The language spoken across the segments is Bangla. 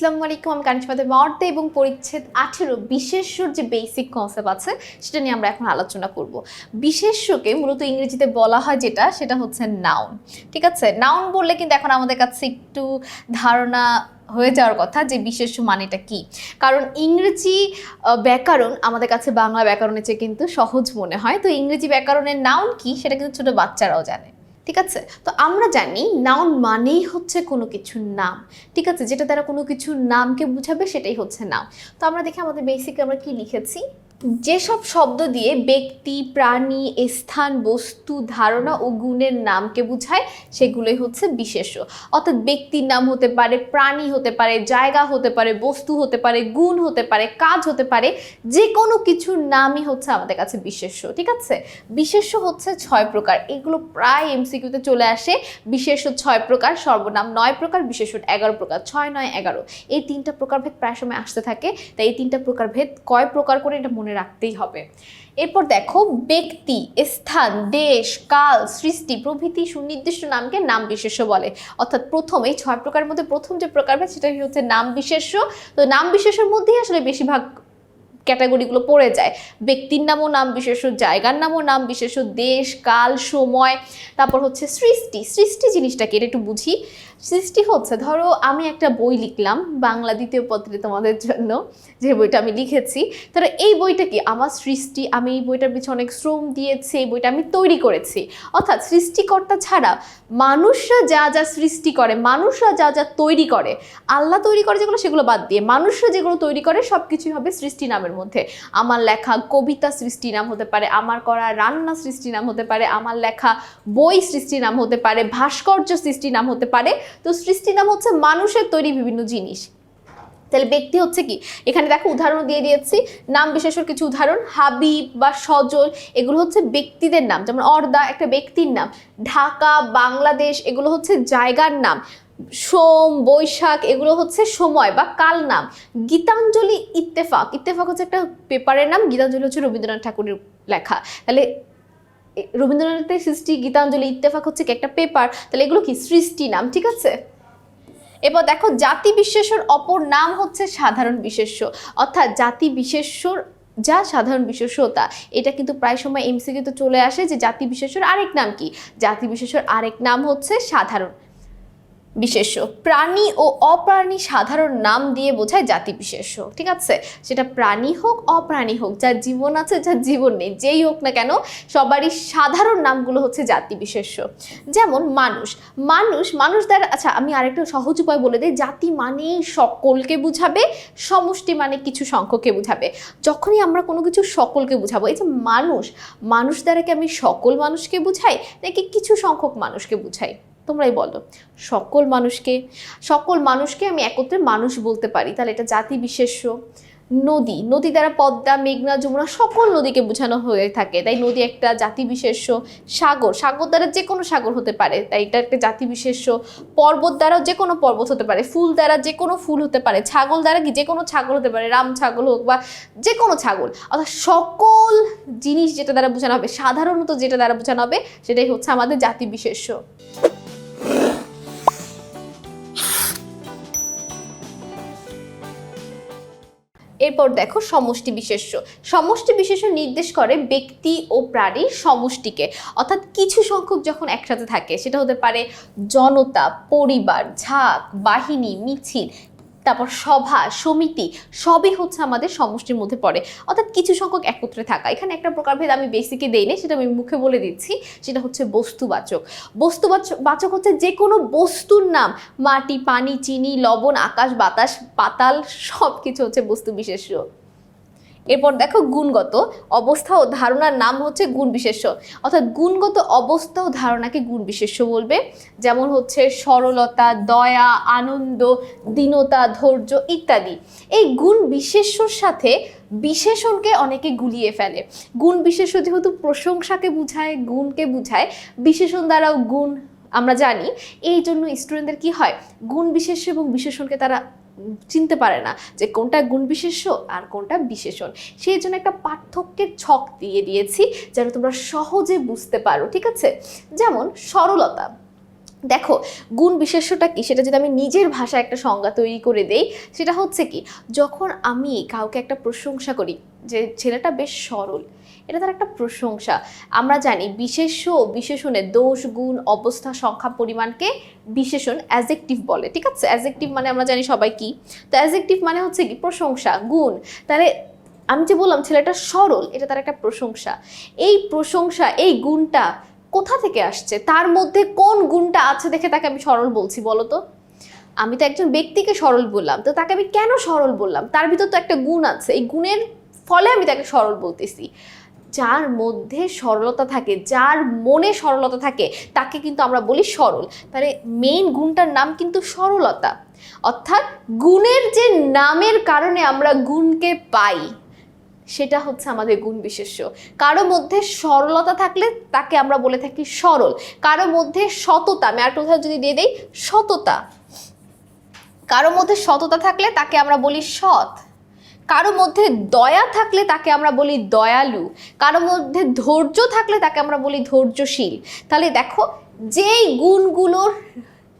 আসসালামু আলাইকুম। আমি কানিশমাদের মর্দে এবং পরিচ্ছেদ আঠেরো বিশেষ্যর যে বেসিক কনসেপ্ট আছে, সেটা নিয়ে আমরা এখন আলোচনা করব। বিশেষ্যকে মূলত ইংরেজিতে বলা হয় যেটা, সেটা হচ্ছে নাউন ঠিক আছে? নাউন বললে কিন্তু এখন আমাদের কাছে একটু ধারণা হয়ে যাওয়ার কথা যে বিশেষ্য মানেটা কি। কারণ ইংরেজি ব্যাকরণ আমাদের কাছে বাংলা ব্যাকরণের চেয়ে কিন্তু সহজ মনে হয়। তো ইংরেজি ব্যাকরণের নাউন কি, সেটা কিন্তু ছোট বাচ্চারাও জানে। ঠিক আছে? তো আমরা জানি নাউন মানেই হচ্ছে কোনো কিছুর নাম। ঠিক আছে? যেটা দ্বারা কোনো কিছুর নামকে বুঝাবে সেটাই হচ্ছে নাম তো আমরা দেখি আমাদের বেসিক আমরা কি লিখেছি? যেসব শব্দ দিয়ে ব্যক্তি, প্রাণী, স্থান, বস্তু, ধারণা ও গুণের নামকে বোঝায়, সেগুলোই হচ্ছে বিশেষ্য। অর্থাৎ ব্যক্তির নাম হতে পারে, প্রাণী হতে পারে, জায়গা হতে পারে, বস্তু হতে পারে, গুণ হতে পারে, কাজ হতে পারে যে কোনো কিছুর নামই হচ্ছে আমাদের কাছে বিশেষ্য, ঠিক আছে? বিশেষ্য হচ্ছে ছয় প্রকার। এগুলো প্রায় এমসিকিউতে চলে আসে। বিশেষ্য ছয় প্রকার, সর্বনাম নয় প্রকার, বিশেষ্য এগারো প্রকার, ছয় নয় এগারো। এই তিনটা প্রকারভেদ প্রায় সময় আসতে থাকে। তাই এই তিনটা প্রকারভেদ কয় প্রকার করে এটা মনে রাখতেই হবে। এরপর দেখো, ব্যক্তি, স্থান, দেশ, কাল, সৃষ্টি, প্রভৃতি সুনির্দিষ্ট নামকে নাম বিশেষ্য বলে। অর্থাৎ প্রথম এই ছয় প্রকারের মধ্যে প্রথম যে প্রকারভেদ সেটাই হচ্ছে নাম বিশেষ্য। তো নাম বিশেষের মধ্যেই আসলে বেশিরভাগ ক্যাটাগরিগুলো পড়ে যায়। ব্যক্তির নামও নাম বিশেষ জায়গার নামও নাম বিশেষ দেশ, কাল, সময়, তারপর হচ্ছে সৃষ্টি। সৃষ্টি জিনিসটা কি এটা একটু বুঝি। সৃষ্টি হচ্ছে, ধরো আমি একটা বই লিখলাম বাংলা দ্বিতীয় পত্রে তোমাদের জন্য, যে বইটা আমি লিখেছি। তাহলে এই বইটা কি? আমার সৃষ্টি, আমি এই বইটার পিছনে অনেক শ্রম দিয়েছি, এই বইটা আমি তৈরি করেছি। অর্থাৎ সৃষ্টিকর্তা ছাড়া মানুষরা যা যা সৃষ্টি করে, মানুষরা যা যা তৈরি করে, আল্লাহ তৈরি করে যেগুলো, সেগুলো বাদ দিয়ে মানুষরা যেগুলো তৈরি করে সব কিছুই হবে সৃষ্টি নামের মধ্যে। আমার লেখা কবিতা সৃষ্টি নাম হতে পারে, আমার করা রান্না সৃষ্টি নাম হতে পারে, আমার লেখা বই সৃষ্টি নাম হতে পারে, ভাস্কর্য সৃষ্টি নাম হতে পারে। তো সৃষ্টি নাম হচ্ছে মানুষের তৈরি বিভিন্ন জিনিস। তাহলে ব্যক্তি হচ্ছে কি? এখানে দেখো উদাহরণ দিয়ে দিয়েছি, নাম বিশেষের কিছু উদাহরণ, হাবিব বা সজল, এগুলো হচ্ছে ব্যক্তিদের নাম। যেমন অর্দা একটা ব্যক্তির নাম, ঢাকা, বাংলাদেশ, এগুলো হচ্ছে জায়গার নাম। সোম, বৈশাখ, এগুলো হচ্ছে সময় বা কাল নাম গীতাঞ্জলি ইত্তেফাক। ইত্তেফাক হচ্ছে একটা পেপারের নাম, গীতাঞ্জলি হচ্ছে রবীন্দ্রনাথ ঠাকুরের লেখা। তাহলে রবীন্দ্রনাথের সৃষ্টি, গীতাঞ্জলি, ইত্তেফাক হচ্ছে কি একটা পেপার? তাহলে এগুলো কি সৃষ্টি নাম, ঠিক আছে? এবার দেখো, জাতি বিশেষর অপর নাম হচ্ছে সাধারণ বিশেষ্য। অর্থাৎ জাতি বিশেষ্যর, যা সাধারণ বিশেষ্যতা এটা কিন্তু প্রায় সময় এমসিকিউতে চলে আসে যে জাতি বিশেষর আরেক নাম কি? জাতি বিশেষ্যর আরেক নাম হচ্ছে সাধারণ বিশেষ্য। প্রাণী ও অপ্রাণী সাধারণ নাম দিয়ে বোঝায় জাতি বিশেষ্য, ঠিক আছে? সেটা প্রাণী হোক, অপ্রাণী হোক, যার জীবন আছে, যার জীবন নেই, যেই হোক না কেন, সবারই সাধারণ নামগুলো হচ্ছে জাতি বিশেষ্য। যেমন মানুষ। মানুষ মানুষ দ্বারা আচ্ছা আমি আরেকটা সহজ উপায় বলে দিই, জাতি মানেই সকলকে বুঝাবে, সমষ্টি মানে কিছু সংখ্যককে বুঝাবে। যখনই আমরা কোনো কিছু সকলকে বুঝাবো, এই যে মানুষ মানুষ দ্বারা কি আমি সকল মানুষকে বুঝাই, নাকি কিছু সংখ্যক মানুষকে বুঝাই? তোমরাই বলো। সকল মানুষকে সকল মানুষকে আমি একত্রে মানুষ বলতে পারি। তাহলে এটা জাতি বিশেষ্য। নদী নদী দ্বারা পদ্মা, মেঘনা, যমুনা, সকল নদীকে বোঝানো হয়ে থাকে। তাই নদী একটা জাতি বিশেষ্য। সাগর সাগর দ্বারা যে কোনো সাগর হতে পারে। তাই এটা একটা জাতি বিশেষ্য। পর্বত দ্বারাও যে কোনো পর্বত হতে পারে। ফুল দ্বারা যে কোনো ফুল হতে পারে। ছাগল দ্বারা কি যে কোনো ছাগল হতে পারে। রাম ছাগল হোক বা যে কোনো ছাগল। অর্থাৎ সকল জিনিস যেটা দ্বারা বোঝানো হবে, সাধারণত যেটা দ্বারা বোঝানো হবে, সেটাই হচ্ছে আমাদের জাতি বিশেষ্য। এরপর দেখো সমষ্টি বিশেষ্য। সমষ্টি বিশেষ্য নির্দেশ করে ব্যক্তি ও প্রাণীর সমষ্টিকে। অর্থাৎ কিছু সংখ্যক যখন একসাথে থাকে, সেটা হতে পারে জনতা, পরিবার, ঝাঁক, বাহিনী, মিছিল তারপর সভা, সমিতি, সবই হচ্ছে আমাদের সমষ্টির মধ্যে পড়ে। অর্থাৎ কিছু সংখ্যক একত্রে থাকা। এখানে একটা প্রকারভেদ আমি বেসিকে দেই না সেটা আমি মুখে বলে দিচ্ছি। সেটা হচ্ছে বস্তুবাচক। বস্তুবাচক বাচক হচ্ছে যে কোনো বস্তুর নাম। মাটি, পানি, চিনি, লবণ, আকাশ, বাতাস, পাতাল সব কিছু হচ্ছে বস্তু বিশেষ্য। এরপর দেখো গুণগত অবস্থা ও ধারণার নাম হচ্ছে গুণ বিশেষ্য। অর্থাৎ গুণগত অবস্থা ও ধারণাকে গুণ বিশেষ্য বলবে। যেমন হচ্ছে সরলতা, দয়া, আনন্দ, দীনতা, ধৈর্য ইত্যাদি। এই গুণ বিশেষ্যর সাথে বিশেষণকে অনেকে গুলিয়ে ফেলে। গুণ বিশেষ্য যেহেতু প্রশংসাকে বুঝায়, গুণকে বুঝায়, বিশেষণ দ্বারাও গুণ আমরা জানি। এই জন্য স্টুডেন্টদের কি হয়? গুণ বিশেষ্য এবং বিশেষণকে তারা চিনতে পারে না যে কোনটা গুণ বিশেষ্য আর কোনটা বিশেষণ। সেই জন্য একটা পার্থক্যের ছক দিয়ে দিয়েছি যেন তোমরা সহজে বুঝতে পারো, ঠিক আছে? যেমন সরলতা। দেখো, গুণ বিশেষ্যটা কি? সেটা যদি আমি নিজের ভাষায় একটা সংজ্ঞা তৈরি করে দেই, সেটা হচ্ছে কি? যখন আমি কাউকে একটা প্রশংসা করি, যে ছেলেটা বেশ সরল, এটা তার একটা প্রশংসা। আমরা জানি বিশেষ্য ও বিশেষণের দোষ, গুণ, অবস্থা, সংখ্যা, পরিমাণকে বিশেষণ অ্যাজেক্টিভ বলে, ঠিক আছে? অ্যাজেক্টিভ মানে আমরা জানি সবাই কি? তো অ্যাজেক্টিভ মানে হচ্ছে কি? প্রশংসা, গুণ। তাহলে আমি যে বললাম ছেলেটা সরল, এটা তার একটা প্রশংসা। এই প্রশংসা, এই গুণটা কোথা থেকে আসছে? তার মধ্যে কোন গুণটা আছে দেখে তাকে আমি সরল বলছি, বলো তো? আমি তো একজন ব্যক্তিকে সরল বললাম, তো তাকে আমি কেন সরল বললাম? তার ভিতর তো একটা গুণ আছে, এই গুণের ফলে আমি তাকে সরল বলতেছি। যার মধ্যে সরলতা থাকে, যার মনে সরলতা থাকে, তাকে কিন্তু আমরা বলি সরল। তাহলে মেইন গুণটার নাম কিন্তু সরলতা। অর্থাৎ গুণের যে নামের কারণে আমরা গুণকে পাই সেটা হচ্ছে আমাদের গুণ বিশেষ্য। কারও মধ্যে সরলতা থাকলে তাকে আমরা বলে থাকি সরল। কারও মধ্যে সততা, আমি আর কোথাও যদি দিয়ে দেই, সততা। কারও মধ্যে সততা থাকলে তাকে আমরা বলি সৎ। কারও মধ্যে দয়া থাকলে তাকে আমরা বলি দয়ালু। কারও মধ্যে ধৈর্য থাকলে তাকে আমরা বলি ধৈর্যশীল। তাহলে দেখো, যেই গুণগুলোর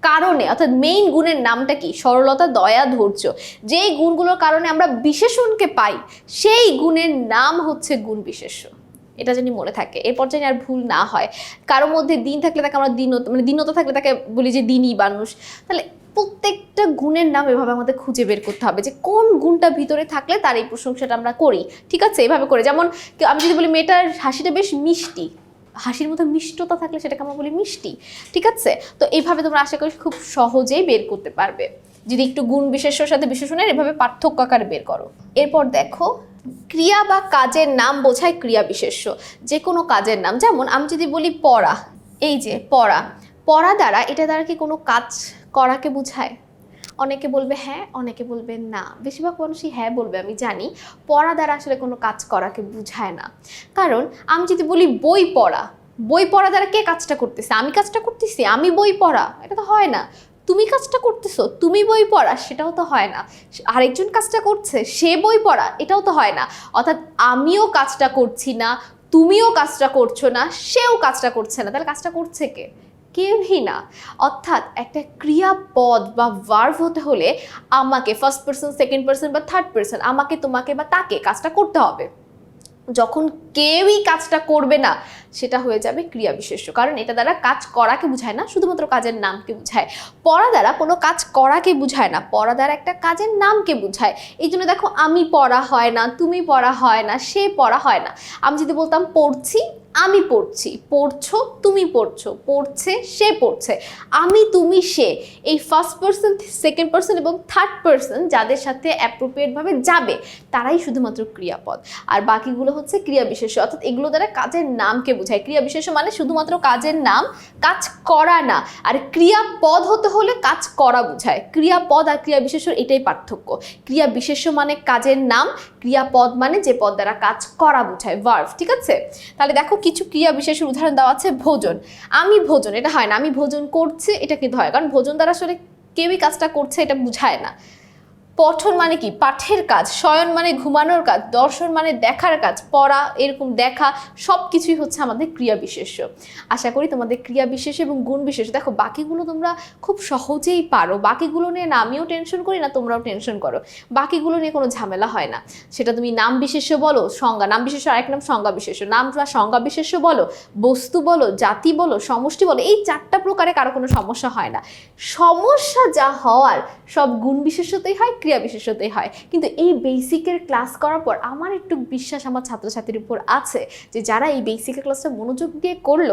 কারণে, অর্থাৎ মেইন গুণের নামটা কি? সরলতা, দয়া, ধৈর্য। যেই গুণগুলোর কারণে আমরা বিশেষণকে পাই, সেই গুণের নাম হচ্ছে গুণ বিশেষ্য। এটা যেন মনে থাকে, এরপর যেন আর ভুল না হয়। কারও মধ্যে দিন থাকলে তাকে আমরা দিনত মানে দিনতা থাকলে তাকে বলি যে দিনই মানুষ। তাহলে প্রত্যেকটা গুণের নাম এভাবে আমাদের খুঁজে বের করতে হবে যে কোন গুণটা ভিতরে থাকলে তার এই প্রশংসাটা আমরা করি। ঠিক আছে? এভাবে করে। যেমন আমি যদি বলি মেয়েটার হাসিটা বেশ মিষ্টি। হাসির মধ্যে মিষ্টতা থাকলে সেটাকে আমরা বলি মিষ্টি, ঠিক আছে? তো এইভাবে তোমরা আশা করি খুব সহজেই বের করতে পারবে। যদি একটু গুণ বিশেষ্যর সাথে বিশেষণের এভাবে পার্থক্য আকারে বের করো। এরপর দেখো, ক্রিয়া বা কাজের নাম বোঝায় ক্রিয়া বিশেষ্য। যে কোনো কাজের নাম, যেমন আমি যদি বলি পড়া, এই যে পড়া পড়া দ্বারা এটা দ্বারা কি কোনো কাজ করাকে বোঝায়? অনেকে বলবে হ্যাঁ অনেকে বলবে না। বেশিরভাগ মানুষই হ্যাঁ বলবে, আমি জানি। পড়া দ্বারা আসলে কোনো কাজ করাকে বুঝায় না। কারণ আমি যদি বলি বই পড়া বই পড়া দ্বারা কে কাজটা করতেছে? আমি কাজটা করতেছি, আমি বই পড়া, এটা তো হয় না। তুমি কাজটা করতেছো, তুমি বই পড়া, সেটাও তো হয় না। আরেকজন কাজটা করছে, সে বই পড়া, এটাও তো হয় না। অর্থাৎ আমিও কাজটা করছি না, তুমিও কাজটা করছ না, সেও কাজটা করছে না। তাহলে কাজটা করছে কে? কেউই না। অর্থাৎ একটা ক্রিয়াপদ বা ভার্ভ হতে হলে আমাকে ফার্স্ট পার্সন সেকেন্ড পার্সন বা থার্ড পার্সন আমাকে, তোমাকে বা তাকে কাজটা করতে হবে। যখন কেউই কাজটা করবে না, সেটা হয়ে যাবে ক্রিয়া বিশেষ্য কারণ এটা দ্বারা কাজ করাকে বোঝায় না, শুধুমাত্র কাজের নামকে বোঝায়। পড়া দ্বারা কোনো কাজ করাকে বোঝায় না, পড়া দ্বারা একটা কাজের নামকে বোঝায়। এই জন্য দেখো, আমি পড়া হয় না, তুমি পড়া হয় না, সে পড়া হয় না। আমি যদি বলতাম, পড়ছি আমি পড়ছি। পড়ছো, তুমি পড়ছো। পড়ছে, সে পড়ছে। আমি, তুমি, সে। এই ফার্স্ট পার্সন সেকেন্ড পার্সন এবং থার্ড পার্সন যাদের সাথে অ্যাপ্রোপ্রিয়েটভাবে যাবে, তারাই শুধুমাত্র ক্রিয়াপদ। আর বাকিগুলো হচ্ছে ক্রিয়া বিশেষ অর্থাৎ এগুলো দ্বারা কাজের নামকে বোঝায়। ক্রিয়া বিশেষ মানে শুধুমাত্র কাজের নাম, কাজ করা না। আর ক্রিয়াপদ হতে হলে কাজ করা বোঝায়। ক্রিয়াপদ আর ক্রিয়া বিশেষ এটাই পার্থক্য। ক্রিয়া বিশেষ মানে কাজের নাম, ক্রিয়াপদ মানে যে পদ দ্বারা কাজ করা বোঝায়। ভার্ভ ঠিক আছে? তাহলে দেখো কিছু ক্রিয়া বিশেষের উদাহরণ দেওয়া আছে ভোজন। আমি ভোজন, এটা হয় না। আমি ভোজন করছি, এটা কিন্তু হয়। কারণ ভোজন দ্বারা আসলে কেউই কাজটা করছে, এটা বুঝায় না। পঠন মানে কি? পাঠের কাজ, শয়ন মানে ঘুমানোর কাজ, দর্শন মানে দেখার কাজ, পড়া, এরকম দেখা সব কিছুই হচ্ছে আমাদের ক্রিয়া বিশেষ্য। আশা করি তোমাদের ক্রিয়া বিশেষ এবং গুণ বিশেষ। দেখো, বাকিগুলো তোমরা খুব সহজেই পারো। বাকিগুলো নিয়ে না, আমিও টেনশন করি না, তোমরাও টেনশন করো। বাকিগুলো নিয়ে কোনো ঝামেলা হয় না। সেটা তুমি নাম বিশেষ্য বলো, সংজ্ঞা, নাম বিশেষ্য আরেক নাম সংজ্ঞা বিশেষ্য। নাম বা সংজ্ঞা বিশেষ্য বলো, বস্তু বলো, জাতি বলো, সমষ্টি বলো, এই চারটা প্রকারে কারও কোনো সমস্যা হয় না। সমস্যা যা হওয়ার, সব গুণ বিশেষতেই হয় ক্রিয়া বিশেষতেই হয়। কিন্তু এই বেসিকের ক্লাস করার পর আমার একটু বিশ্বাস আমার ছাত্রছাত্রীর উপর আছে যে যারা এই বেসিকের ক্লাসটা মনোযোগ দিয়ে করল,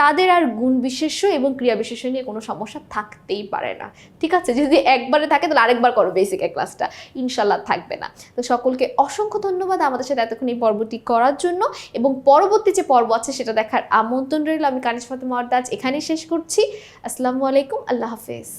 তাদের আর গুণ বিশেষ্য এবং ক্রিয়া বিশেষ্য নিয়ে কোনো সমস্যা থাকতেই পারে না। ঠিক আছে? যদি একবারে থাকে, তাহলে আরেকবার করো বেসিকের ক্লাসটা ইনশাল্লাহ থাকবে না। তো সকলকে অসংখ্য ধন্যবাদ আমাদের সাথে এতক্ষণ এই পর্বটি করার জন্য এবং পরবর্তী যে পর্ব আছে সেটা দেখার আমন্ত্রণ রইল। আমি কানিশ ফাতেমা আজ এখানেই শেষ করছি। আসসালামু আলাইকুম। আল্লাহ হাফেজ।